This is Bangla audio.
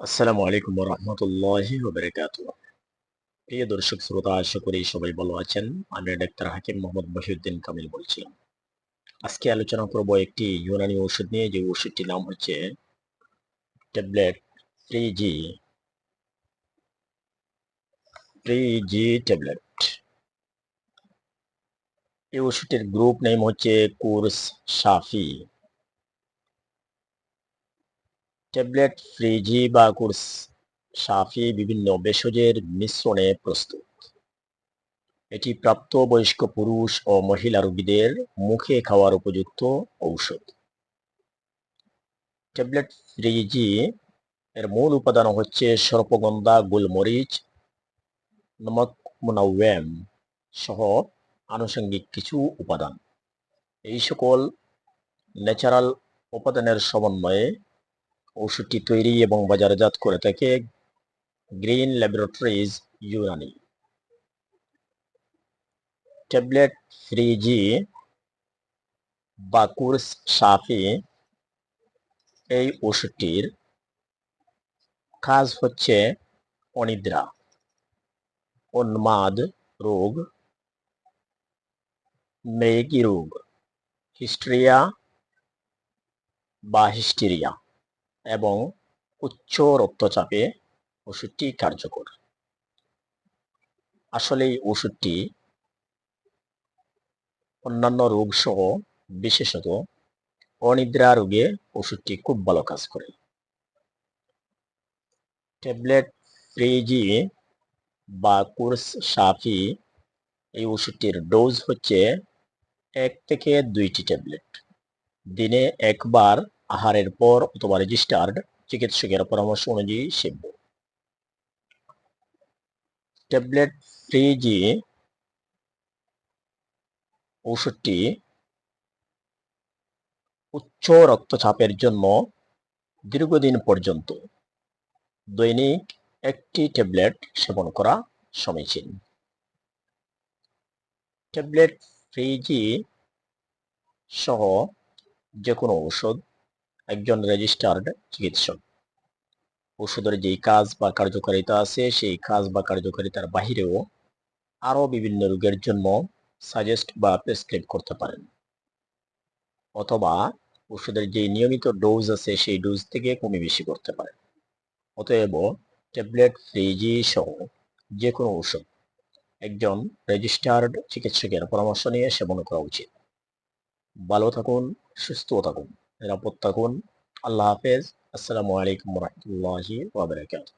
আসসালামু আলাইকুম রহমতুল্লাহি ওবরাকাতু। প্রিয় দর্শক, শ্রোতা, আশা করি সবাই ভালো আছেন। আমি ডাক্তার হাকিম মোহাম্মদ মহিউদ্দিন কামিল বলছিলাম। আজকে আলোচনা করব একটি ইউনানি ওষুধ নিয়ে। যে ওষুধটির নাম হচ্ছে tablet three G. Three G tablet. এই ওষুধটির গ্রুপ নেম হচ্ছে কোর্স সাফি ট্যাবলেট ফ্রিজি বা কোর্স সাফি বিভিন্ন ভেষজের মিশ্রণে প্রস্তুত। এটি প্রাপ্ত বয়স্ক পুরুষ ও মহিলা রোগীদের মুখে খাওয়ার উপযুক্ত ঔষধ। ট্যাবলেট ফ্রিজি এর মূল উপাদান হচ্ছে সর্পগন্ধা, গোলমরিচ নমক মুনাওয়েম সহ আনুষঙ্গিক কিছু উপাদান। এই সকল ন্যাচারাল উপাদানের সমন্বয়ে ওষুধটি তৈরি এবং বাজারজাত করে থাকে গ্রিন ল্যাবরেটরিজ ইউনানি ট্যাবলেট ফ্রিজি বা সাফি এই ওষুধটির কাজ হচ্ছে অনিদ্রা, উন্মাদ রোগ, মেগি রোগ, হিস্ট্রিয়া বা হিস্টেরিয়া। এবং উচ্চ রক্তচাপে ওষুধটি কার্যকর। আসলে এই ওষুধটি অন্যান্য রোগ সহ বিশেষত অনিদ্রা রোগে ওষুধটি খুব ভালো কাজ করে। ট্যাবলেট, ফ্রিজি বা কোর্স সাফি এই ওষুধটির ডোজ হচ্ছে এক থেকে দুইটি ট্যাবলেট। দিনে একবার আহারের পর অথবা রেজিস্টার্ড চিকিৎসকের পরামর্শ অনুযায়ী সেব্য। ট্যাবলেট ফ্রিজি ঔষধটি উচ্চ রক্তচাপের জন্য দীর্ঘদিন পর্যন্ত দৈনিক একটি ট্যাবলেট সেবন করা সমীচীন। ট্যাবলেট ফ্রিজি সহ যে কোনো ঔষধ একজন রেজিস্টার্ড চিকিৎসক। ওষুধের যেই কাজ বা কার্যকারিতা আছে, সেই কাজ বা কার্যকারিতার বাহিরেও আরও বিভিন্ন রোগের জন্য সাজেস্ট বা প্রেসক্রাইব করতে পারেন। অথবা ওষুধের যে নিয়মিত ডোজ আছে, সেই ডোজ থেকে কমে বেশি করতে পারেন। অতএব ট্যাবলেট ফ্রিজি সহ যে কোনো ওষুধ একজন রেজিস্টার্ড চিকিৎসকের পরামর্শ নিয়ে সেবন করা উচিত। ভালো থাকুন, সুস্থ থাকুন। নিরাপদ থাকুন আল্লাহ হাফেজ। আসসালামু আলাইকুম রহমতুল্লাহি ওয়াবারাকাতুহ